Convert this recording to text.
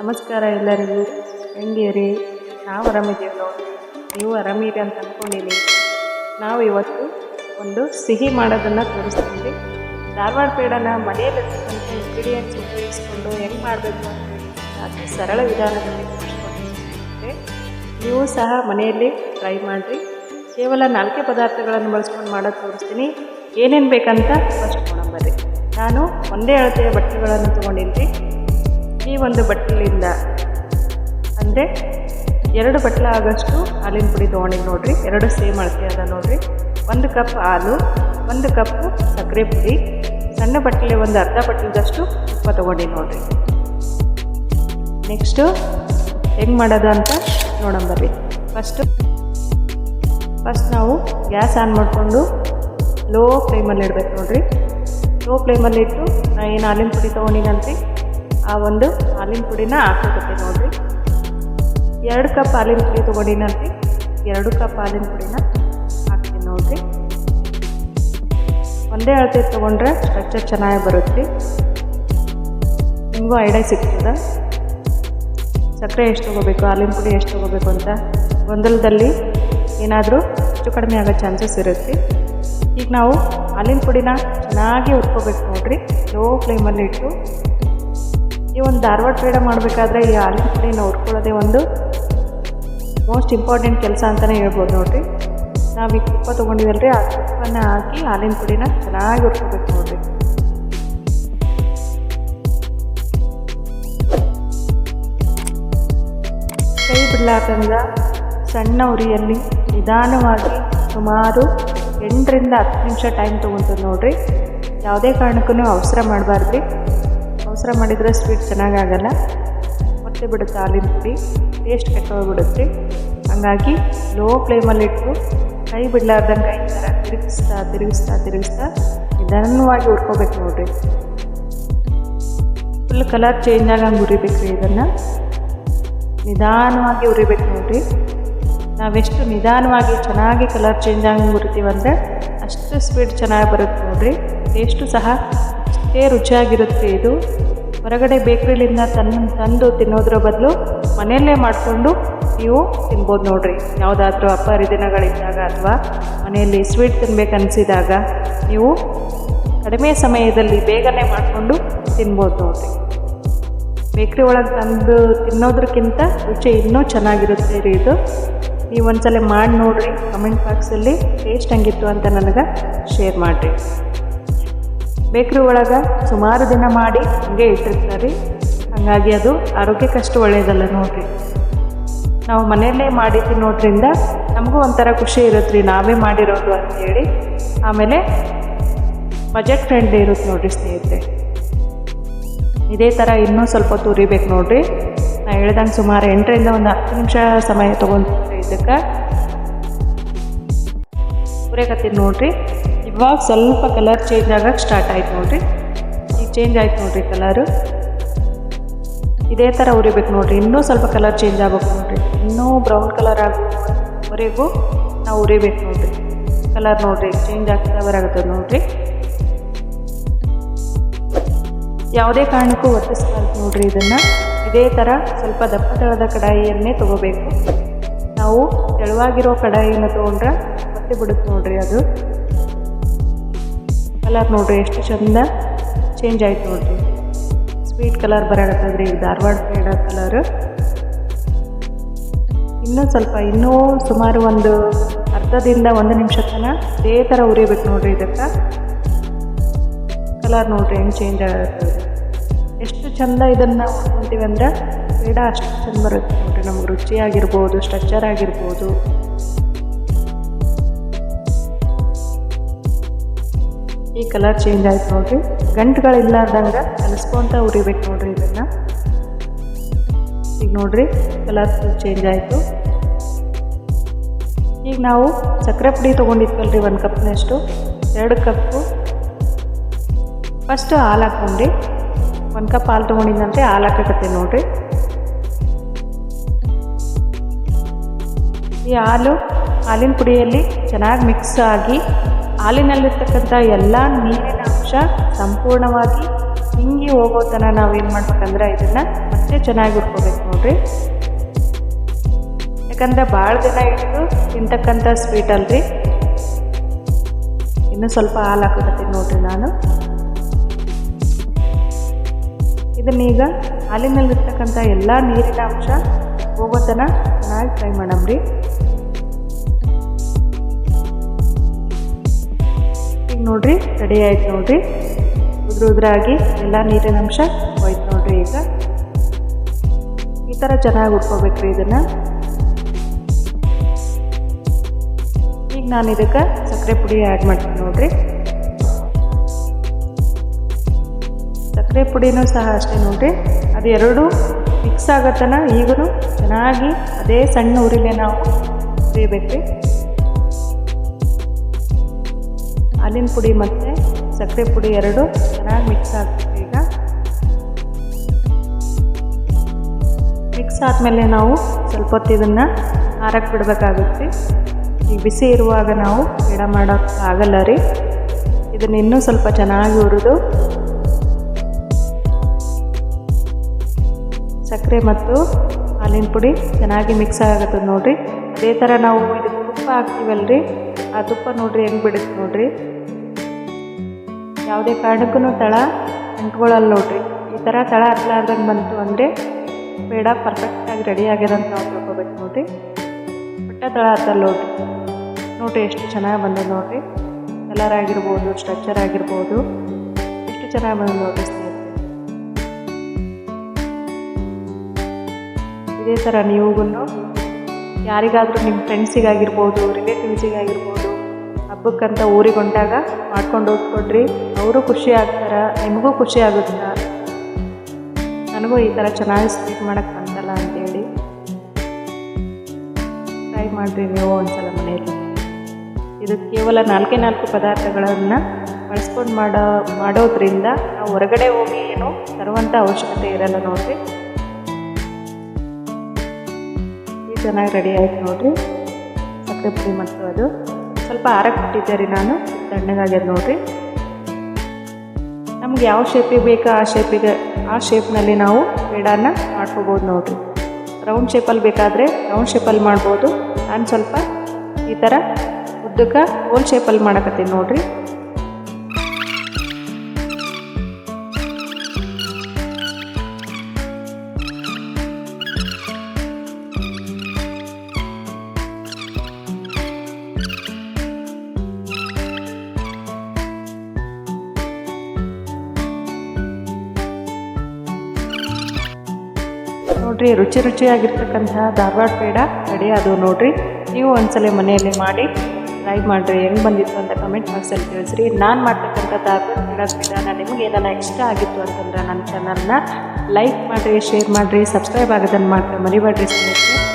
ನಮಸ್ಕಾರ ಎಲ್ಲರಿಗೂ. ಹೆಂಗೇರಿ? ನಾವು ಆರಾಮಿದ್ದೀವಿ ನೋಡಿ ನೀವು ಆರಾಮಿರಿ ಅಂತ ಅಂದ್ಕೊಂಡಿದ್ದೀನಿ ನಾವು ಇವತ್ತು ಒಂದು ಸಿಹಿ ಮಾಡೋದನ್ನು ತೋರಿಸ್ತೀವಿ. ಧಾರವಾಡ ಪೇಡನ ಮನೆಯಲ್ಲಿ ಇಂಗ್ರೀಡಿಯೆಂಟ್ಸ್ ಉಪಯೋಗಿಸ್ಕೊಂಡು ಹೆಂಗೆ ಮಾಡಬೇಕು ಅಂತ ಅತಿ ಸರಳ ವಿಧಾನದಲ್ಲಿ ನೀವು ಸಹ ಮನೆಯಲ್ಲಿ ಟ್ರೈ ಮಾಡಿರಿ. ಕೇವಲ ನಾಲ್ಕೇ ಪದಾರ್ಥಗಳನ್ನು ಬಳಸ್ಕೊಂಡು ಮಾಡೋದು ತೋರಿಸ್ತೀನಿ. ಏನೇನು ಬೇಕಂತ ಫಸ್ಟ್ ನೋಡಂಬರ್ರಿ ನಾನು ಒಂದೇ ಅಳತೆಯ ಬಟ್ಟೆಗಳನ್ನು ತೊಗೊಂಡಿದ್ವಿ ಈ ಒಂದು ಬಟ್ಟಲಿಂದ ಅಂದರೆ ಎರಡು ಬಟ್ಲ ಆಗೋಷ್ಟು ಹಾಲಿನ ಪುಡಿ ತೊಗೊಂಡಿದ್ದು ನೋಡಿರಿ. ಎರಡು ಸೇಮ್ ಅಳತೆ ಅದ ನೋಡಿರಿ. ಒಂದು ಕಪ್ ಹಾಲು, ಒಂದು ಕಪ್ಪು ಸಕ್ಕರೆ ಪುಡಿ, ಸಣ್ಣ ಬಟ್ಟಲೆ ಒಂದು ಅರ್ಧ ಬಟ್ಟಲದಷ್ಟು ತುಪ್ಪ ತೊಗೊಂಡಿದ್ದು ನೋಡಿರಿ. ನೆಕ್ಸ್ಟು ಹೆಂಗೆ ಮಾಡೋದು ಅಂತ ನೋಡಂಬರ್ರಿ ಫಸ್ಟು ಫಸ್ಟ್ ನಾವು ಗ್ಯಾಸ್ ಆನ್ ಮಾಡಿಕೊಂಡು ಲೋ ಫ್ಲೇಮಲ್ಲಿ ಇಡಬೇಕು ನೋಡಿರಿ. ಲೋ ಫ್ಲೇಮಲ್ಲಿ ಇಟ್ಟು ನಾ ಏನು ಹಾಲಿನ ಪುಡಿ ತೊಗೊಂಡಿನಂತೆ? ಆ ಒಂದು ಹಾಲಿನ ಪುಡಿನ ಹಾಕೋಕತ್ತೆ ನೋಡಿರಿ. ಎರಡು ಕಪ್ ಹಾಲಿನ ಪುಡಿ ತೊಗೊಂಡಿನಂತೆ ಎರಡು ಕಪ್ ಹಾಲಿನ ಪುಡಿನ ಹಾಕ್ತೀನಿ ನೋಡಿರಿ. ಒಂದೇ ಅಳತೆ ತೊಗೊಂಡ್ರೆ ಸ್ಟ್ರಕ್ಚರ್ ಚೆನ್ನಾಗಿ ಬರುತ್ತೆ. ನಿಮಗೂ ಐಡಿಯಾ ಸಿಗ್ತದೆ. ಸಕ್ಕರೆ ಎಷ್ಟು ತೊಗೋಬೇಕು, ಹಾಲಿನ ಪುಡಿ ಎಷ್ಟು ತೊಗೋಬೇಕು ಅಂತ ಗೊಂದಲದಲ್ಲಿ ಏನಾದರೂ ಹೆಚ್ಚು ಕಡಿಮೆ ಆಗೋ ಚಾನ್ಸಸ್ ಇರುತ್ತೆ. ಈಗ ನಾವು ಹಾಲಿನ ಪುಡಿನ ಚೆನ್ನಾಗಿ ಹುರ್ಕೋಬೇಕು ನೋಡಿರಿ. ಲೋ ಫ್ಲೇಮಲ್ಲಿ ಇಟ್ಟು ಈ ಒಂದು ಧಾರವಾಡ ಪೇಡ ಮಾಡಬೇಕಾದ್ರೆ ಈ ಹಾಲಿನ ಪುಡಿನ ಹುರ್ಕೊಳ್ಳೋದೇ ಒಂದು ಮೋಸ್ಟ್ ಇಂಪಾರ್ಟೆಂಟ್ ಕೆಲಸ ಅಂತಲೇ ಹೇಳ್ಬೋದು ನೋಡಿರಿ. ನಾವು ಈ ತುಪ್ಪ ತೊಗೊಂಡಿವಲ್ರಿ, ಆ ತುಪ್ಪನ ಹಾಕಿ ಹಾಲಿನ ಪುಡಿನ ಚೆನ್ನಾಗಿ ಹುರ್ಕೋಬೇಕು ನೋಡಿರಿ. ಕೈ ಬಿಡ್ಲಾರ್ದಂಗ ಸಣ್ಣ ಉರಿಯಲ್ಲಿ ನಿಧಾನವಾಗಿ ಸುಮಾರು ಎಂಟರಿಂದ ಹತ್ತು ನಿಮಿಷ ಟೈಮ್ ತೊಗೊತದೆ ನೋಡಿರಿ. ಯಾವುದೇ ಕಾರಣಕ್ಕೂ ಅವಸರ ಮಾಡಬಾರ್ದು ಅವಸರ ಮಾಡಿದರೆ ಸ್ವೀಟ್ ಚೆನ್ನಾಗಾಗಲ್ಲ. ಮತ್ತೆ ಬಿಡುತ್ತೆ ಹಾಲಿನ ಪುಡಿ ಟೇಸ್ಟ್ ಕೆಟ್ಟೋಗ್ಬಿಡುತ್ತೆ ಹಾಗಾಗಿ ಲೋ ಫ್ಲೇಮಲ್ಲಿಟ್ಟು ಕೈ ಬಿಡಲಾರ್ದಂಗೆ ಈ ಥರ ತಿರುಗಿಸ್ತಾ ತಿರುಗಿಸ್ತಾ ತಿರುಗಿಸ್ತಾ ನಿಧಾನವಾಗಿ ಹುರ್ಕೋಬೇಕು ನೋಡಿರಿ. ಫುಲ್ ಕಲರ್ ಚೇಂಜ್ ಆಗಂಗೆ ಹುರಿಬೇಕು ರೀ ಇದನ್ನು. ನಿಧಾನವಾಗಿ ಉರಿಬೇಕು ನೋಡಿರಿ. ನಾವೆಷ್ಟು ನಿಧಾನವಾಗಿ ಚೆನ್ನಾಗಿ ಕಲರ್ ಚೇಂಜ್ ಆಗಂಗೆ ಹುರಿತೀವಂದರೆ ಅಷ್ಟು ಸ್ವೀಟ್ ಚೆನ್ನಾಗಿ ಬರುತ್ತೆ ನೋಡಿರಿ. ಟೇಸ್ಟು ಸಹ ಅಷ್ಟೇ ರುಚಿಯಾಗಿರುತ್ತೆ ಇದು. ಹೊರಗಡೆ ಬೇಕ್ರಿಲಿಂದ ತನ್ನ ತಂದು ತಿನ್ನೋದ್ರ ಬದಲು ಮನೆಯಲ್ಲೇ ಮಾಡಿಕೊಂಡು ನೀವು ತಿನ್ಬೋದು ನೋಡ್ರಿ. ಯಾವುದಾದ್ರೂ ಹಬ್ಬ ಹರಿದಿನಗಳಿದ್ದಾಗ ಅಥವಾ ಮನೆಯಲ್ಲಿ ಸ್ವೀಟ್ ತಿನ್ಬೇಕನ್ನಿಸಿದಾಗ ನೀವು ಕಡಿಮೆ ಸಮಯದಲ್ಲಿ ಬೇಗನೆ ಮಾಡಿಕೊಂಡು ತಿನ್ಬೋದು ನೋಡ್ರಿ. ಬೇಕ್ರಿ ಒಳಗೆ ತಂದು ತಿನ್ನೋದ್ರಕ್ಕಿಂತ ರುಚಿ ಇನ್ನೂ ಚೆನ್ನಾಗಿರುತ್ತೆ ರೀ ಇದು. ನೀವು ಒಂದ್ಸಲ ಮಾಡಿ ನೋಡಿರಿ, ಕಮೆಂಟ್ ಬಾಕ್ಸಲ್ಲಿ ಟೇಸ್ಟ್ ಹಂಗಿತ್ತು ಅಂತ ನನಗೆ ಶೇರ್ ಮಾಡಿರಿ. ಬೇಕ್ರಿ ಒಳಗೆ ಸುಮಾರು ದಿನ ಮಾಡಿ ಹಂಗೆ ಇಟ್ಟಿರ್ತಾರೆ. ಹಾಗಾಗಿ ಅದು ಆರೋಗ್ಯಕ್ಕಷ್ಟು ಒಳ್ಳೆಯದಲ್ಲ ನೋಡ್ರಿ. ನಾವು ಮನೆಯಲ್ಲೇ ಮಾಡಿ ತಿನ್ನೋದ್ರಿಂದ ನಮಗೂ ಒಂಥರ ಖುಷಿ ಇರುತ್ತೆ ರೀ ನಾವೇ ಮಾಡಿರೋದು ಅಂತೇಳಿ. ಆಮೇಲೆ ಬಜೆಟ್ ಫ್ರೆಂಡ್ಲಿ ಇರುತ್ತೆ ನೋಡ್ರಿ ಸ್ನೇಹಿತರೆ. ಇದೇ ಥರ ಇನ್ನೂ ಸ್ವಲ್ಪ ತುರಿಬೇಕು ನೋಡ್ರಿ. ನಾ ಹೇಳ್ದಂಗೆ ಸುಮಾರು ಎಂಟರಿಂದ ಒಂದು ಹತ್ತು ನಿಮಿಷ ಸಮಯ ತೊಗೊಂತೀವಿ ಇದಕ್ಕೆ. ಉರೇಕತ್ತೀನಿ ನೋಡಿರಿ. ಇವಾಗ ಸ್ವಲ್ಪ ಕಲರ್ ಚೇಂಜ್ ಆಗಕ್ಕೆ ಸ್ಟಾರ್ಟ್ ಆಯ್ತು ನೋಡಿರಿ. ಈಗ ಚೇಂಜ್ ಆಯ್ತು ನೋಡಿರಿ ಕಲರು ಇದೇ ಥರ ಉರಿಬೇಕು ನೋಡಿರಿ. ಇನ್ನೂ ಸ್ವಲ್ಪ ಕಲರ್ ಚೇಂಜ್ ಆಗ್ಬೇಕು ನೋಡಿರಿ. ಇನ್ನೂ ಬ್ರೌನ್ ಕಲರ್ ಆಗೋವರೆಗೂ ನಾವು ಉರಿಬೇಕು ನೋಡಿರಿ. ಕಲರ್ ನೋಡಿರಿ. ಚೇಂಜ್ ಆಗ್ತಾ ಬರಾಗುತ್ತೆ ನೋಡಿರಿ. ಯಾವುದೇ ಕಾರಣಕ್ಕೂ ಒತ್ತಿಸ್ಬಾರ್ದು ನೋಡಿರಿ ಇದನ್ನು. ಇದೇ ಥರ ಸ್ವಲ್ಪ ದಪ್ಪ ತಳದ ಕಡಾಯಿಯನ್ನೇ ತೊಗೋಬೇಕು. ನಾವು ತೆಳುವಾಗಿರೋ ಕಡಾಯಿಯನ್ನು ತೊಗೊಂಡ್ರೆ ಮತ್ತೆ ಬಿಡುತ್ತೆ ನೋಡಿರಿ ಅದು. ಕಲರ್ ನೋಡಿರಿ ಎಷ್ಟು ಚಂದ ಚೇಂಜ್ ಆಯ್ತು ನೋಡಿರಿ. ಸ್ವೀಟ್ ಕಲರ್ ಬರಾಗತ್ತದ್ರಿ ಇದು ಧಾರವಾಡ ಪೇಡ ಕಲರ್ ಇನ್ನೂ ಸ್ವಲ್ಪ, ಇನ್ನೂ ಸುಮಾರು ಒಂದು ಅರ್ಧದಿಂದ ಒಂದು ನಿಮಿಷ ತನಕ ಇದೇ ಥರ ಉರಿಬೇಕು ನೋಡ್ರಿ ಇದಕ್ಕೆ. ಕಲರ್ ನೋಡಿರಿ ಹೆಂಗೆ ಚೇಂಜ್ ಆಗುತ್ತೆ. ಎಷ್ಟು ಚಂದ ಇದನ್ನು ಉಟ್ಕೊಂತೀವಿ ಅಂದ್ರೆ ಪೇಡ ಅಷ್ಟು ಚಂದ ಬರುತ್ತೆ ನೋಡಿರಿ, ನಮ್ಗೆ ರುಚಿಯಾಗಿರ್ಬೋದು ಸ್ಟ್ರಕ್ಚರ್ ಆಗಿರ್ಬೋದು. ಈ ಕಲರ್ ಚೇಂಜ್ ಆಯ್ತು ನೋಡಿರಿ. ಗಂಟುಗಳಿಲ್ಲಾರ್ದಂಗೆ ಕಲಿಸ್ಕೊಂತ ಉರಿಬೇಕು ನೋಡ್ರಿ ಇದನ್ನು. ಈಗ ನೋಡ್ರಿ, ಕಲರ್ ಚೇಂಜ್ ಆಯಿತು. ಈಗ ನಾವು ಸಕ್ಕರೆ ಪುಡಿ ತೊಗೊಂಡಿದ್ವಲ್ರಿ ಒಂದು ಕಪ್ನಷ್ಟು. ಎರಡು ಕಪ್ಪು. ಫಸ್ಟ್ ಹಾಲು ಹಾಕ್ಕೊಂಡ್ರಿ ಒಂದು ಕಪ್ ಹಾಲು ತೊಗೊಂಡಿದ್ದಂತೆ ಹಾಲು ಹಾಕಕತ್ತೆ ನೋಡ್ರಿ. ಈ ಹಾಲು, ಹಾಲಿನ ಪುಡಿಯಲ್ಲಿ ಚೆನ್ನಾಗಿ ಮಿಕ್ಸ್ ಆಗಿ ಹಾಲಿನಲ್ಲಿರ್ತಕ್ಕಂಥ ಎಲ್ಲ ನೀರಿನ ಅಂಶ ಸಂಪೂರ್ಣವಾಗಿ ಹಿಂಗಿ ಹೋಗೋ ಥರ ನಾವು ಏನು ಮಾಡ್ಬೇಕಂದ್ರೆ ಇದನ್ನು ಮತ್ತೆ ಚೆನ್ನಾಗಿ ಹುರ್ಕೋಬೇಕು ನೋಡ್ರಿ. ಯಾಕಂದರೆ ಭಾಳ ದಿನ ಇಟ್ಟು ತಿಂತಕ್ಕಂಥ ಸ್ವೀಟ್ ಅಲ್ರಿ. ಇನ್ನೂ ಸ್ವಲ್ಪ ಹಾಲು ಹಾಕೋಕತ್ತೀನಿ ನೋಡ್ರಿ ನಾನು. ಇದನ್ನೀಗ ಹಾಲಿನಲ್ಲಿರ್ತಕ್ಕಂಥ ಎಲ್ಲ ನೀರಿನ ಅಂಶ ಹೋಗೋ ತನಕ ಚೆನ್ನಾಗಿ ಫ್ರೈ ಮಾಡಮ್ರಿ. ನೋಡ್ರಿ ರೆಡಿ ಆಯ್ತು ನೋಡ್ರಿ. ಉದ್ರ ಉದ್ರಾಗಿ ಎಲ್ಲ ನೀರಿನ ಅಂಶ ಹೋಯ್ತು ನೋಡ್ರಿ ಈಗ. ಈ ಥರ ಚೆನ್ನಾಗಿ ಉಟ್ಕೋಬೇಕ್ರಿ ಇದನ್ನು. ಈಗ ನಾನು ಇದಕ್ಕೆ ಸಕ್ಕರೆ ಪುಡಿ ಆ್ಯಡ್ ಮಾಡ್ತೀನಿ ನೋಡ್ರಿ. ಸಕ್ಕರೆ ಪುಡಿನೂ ಸಹ ಅಷ್ಟೇ ನೋಡ್ರಿ. ಅದು ಎರಡು ಮಿಕ್ಸ್ ಆಗತ್ತನ ಈಗೂ ಚೆನ್ನಾಗಿ ಅದೇ ಸಣ್ಣ ಊರಿಲೆ ನಾವು ಹುರಿಬೇಕ್ರಿ ಹಾಲಿನ ಪುಡಿ ಮತ್ತು ಸಕ್ಕರೆ ಪುಡಿ ಎರಡು ಚೆನ್ನಾಗಿ ಮಿಕ್ಸ್ ಆಗ್ತದೆ ಈಗ ಮಿಕ್ಸ್ ಆದಮೇಲೆ ನಾವು ಸ್ವಲ್ಪ ಹೊತ್ತು ಇದನ್ನು ಹಾರಕ್ಕೆ ಬಿಡಬೇಕಾಗುತ್ತೆ. ಈ ಬಿಸಿ ಇರುವಾಗ ನಾವು ಗಿಡ ಮಾಡೋಕ್ಕೆ ಆಗಲ್ಲ ರೀ. ಇದನ್ನ ಇನ್ನೂ ಸ್ವಲ್ಪ ಚೆನ್ನಾಗಿ ಹುರಿದು ಸಕ್ಕರೆ ಮತ್ತು ಹಾಲಿನ ಪುಡಿ ಚೆನ್ನಾಗಿ ಮಿಕ್ಸ್ ಆಗುತ್ತೆ ನೋಡಿರಿ. ಅದೇ ಥರ ನಾವು ಇದು ತುಪ್ಪ ಹಾಕ್ತೀವಲ್ರಿ, ಆ ತುಪ್ಪ ನೋಡಿರಿ ಹೆಂಗೆ ಬಿಡುತ್ತೆ ನೋಡ್ರಿ. ಯಾವುದೇ ಕಾರಣಕ್ಕೂ ತಳ ಅಂಟ್ಕೊಳ್ಳಲ್ಲ ನೋಡ್ರಿ. ಈ ಥರ ತಳ ಹತ್ಲಾರ್ದಂಗೆ ಬಂತು ಅಂದರೆ ಬೇಡ ಪರ್ಫೆಕ್ಟಾಗಿ ರೆಡಿ ಆಗ್ಯದಂತ ನಾವು ತಿಳ್ಕೊಬೇಕು ನೋಡ್ರಿ. ಪಟ್ಟ ತಳ ಹತ್ತಲ್ಲ ನೋಡ್ರಿ. ನೋಡ್ರಿ ಎಷ್ಟು ಚೆನ್ನಾಗಿ ಬಂದದ ನೋಡ್ರಿ. ಕಲರ್ ಆಗಿರ್ಬೋದು ಸ್ಟ್ರಕ್ಚರ್ ಆಗಿರ್ಬೋದು. ಎಷ್ಟು ಚೆನ್ನಾಗಿ ಬಂದ ನೋಡ್ರಿ ಇದೇ ಥರ ನೀವುಗೂ ಯಾರಿಗಾದರೂ ನಿಮ್ಮ ಫ್ರೆಂಡ್ಸಿಗಾಗಿರ್ಬೋದು ರಿಲೇಟಿವ್ಸಿಗಾಗಿರ್ಬೋದು ಹಬ್ಬಕ್ಕಂತ ಊರಿಗೆ ಹೊಂಟಾಗ ಮಾಡ್ಕೊಂಡು ಹೋಗ್ಕೊಡ್ರಿ. ಅವರು ಖುಷಿ ಆಗ್ತಾರೆ? ನಿಮಗೂ ಖುಷಿ ಆಗುತ್ತೆ? ನನಗೂ ಈ ಥರ ಚೆನ್ನಾಗಿ ಸ್ವೀಟ್ ಮಾಡೋಕ್ಕೆ ಬಂತಲ್ಲ ಅಂತೇಳಿ. ಟ್ರೈ ಮಾಡಿರಿ ನೀವು ಒಂದ್ಸಲ ಮನೆಯಲ್ಲಿ. ಇದು ಕೇವಲ ನಾಲ್ಕೇ ನಾಲ್ಕು ಪದಾರ್ಥಗಳನ್ನು ಬಳಸ್ಕೊಂಡು ಮಾಡೋ, ಮಾಡೋದ್ರಿಂದ ನಾವು ಹೊರಗಡೆ ಹೋಗಿ ಏನು ತರುವಂಥ ಅವಶ್ಯಕತೆ ಇರಲ್ಲ ನೋಡಿರಿ. ಚೆನ್ನಾಗಿ ರೆಡಿ ಆಯ್ತು ನೋಡಿರಿ. ಸಕ್ಕರೆ ಪುಡಿ ಮತ್ತು ಅದು ಸ್ವಲ್ಪ ಆರಕ್ಕೆ ಬಿಟ್ಟಿದ್ದೆ ರೀ ನಾನು. ತಣ್ಣಗಾಗ್ಯದ ನೋಡಿರಿ. ನಮ್ಗೆ ಯಾವ ಶೇಪಿಗೆ ಬೇಕೋ ಆ ಶೇಪಿಗೆ ಆ ಶೇಪ್ನಲ್ಲಿ ನಾವು ಪೇಡಾನ ಮಾಡ್ಕೋಬೋದು ನೋಡಿರಿ. ರೌಂಡ್ ಶೇಪಲ್ಲಿ ಬೇಕಾದರೆ ರೌಂಡ್ ಶೇಪಲ್ಲಿ ಮಾಡ್ಬೋದು. ನಾನು ಸ್ವಲ್ಪ ಈ ಥರ ಉದ್ದಕ್ಕೆ ಹೋಲ್ ಶೇಪಲ್ಲಿ ಮಾಡಕತ್ತೀನಿ ನೋಡಿರಿ. ನೋಡ್ರಿ, ರುಚಿ ರುಚಿಯಾಗಿರ್ತಕ್ಕಂತಹ ಧಾರವಾಡ ಪೇಡ ರೆಡಿ ಅದು ನೋಡಿರಿ. ನೀವು ಒಂದ್ಸಲ ಮನೆಯಲ್ಲಿ ಮಾಡಿ ಟ್ರೈ ಮಾಡಿರಿ, ಹೆಂಗೆ ಬಂದಿತ್ತು ಅಂತ ಕಮೆಂಟ್ ಬಾಕ್ಸಲ್ಲಿ ತಿಳಿಸ್ರಿ. ನಾನು ಮಾಡ್ತಕ್ಕಂಥ ಧಾರವಾಡ ಪೇಡ ವಿಧಾನ ನಿಮಗೆ ಏನಾರ ಇಷ್ಟ ಆಗಿತ್ತು ಅಂತಂದ್ರೆ ನನ್ನ ಚಾನಲ್ನ ಲೈಕ್ ಮಾಡಿರಿ ಶೇರ್ ಮಾಡಿರಿ ಸಬ್ಸ್ಕ್ರೈಬ್ ಆಗೋದನ್ನು ಮಾತ್ರ ಮರಿಬೇಡ್ರಿ ಸ್ನೇಹಿತರೆ.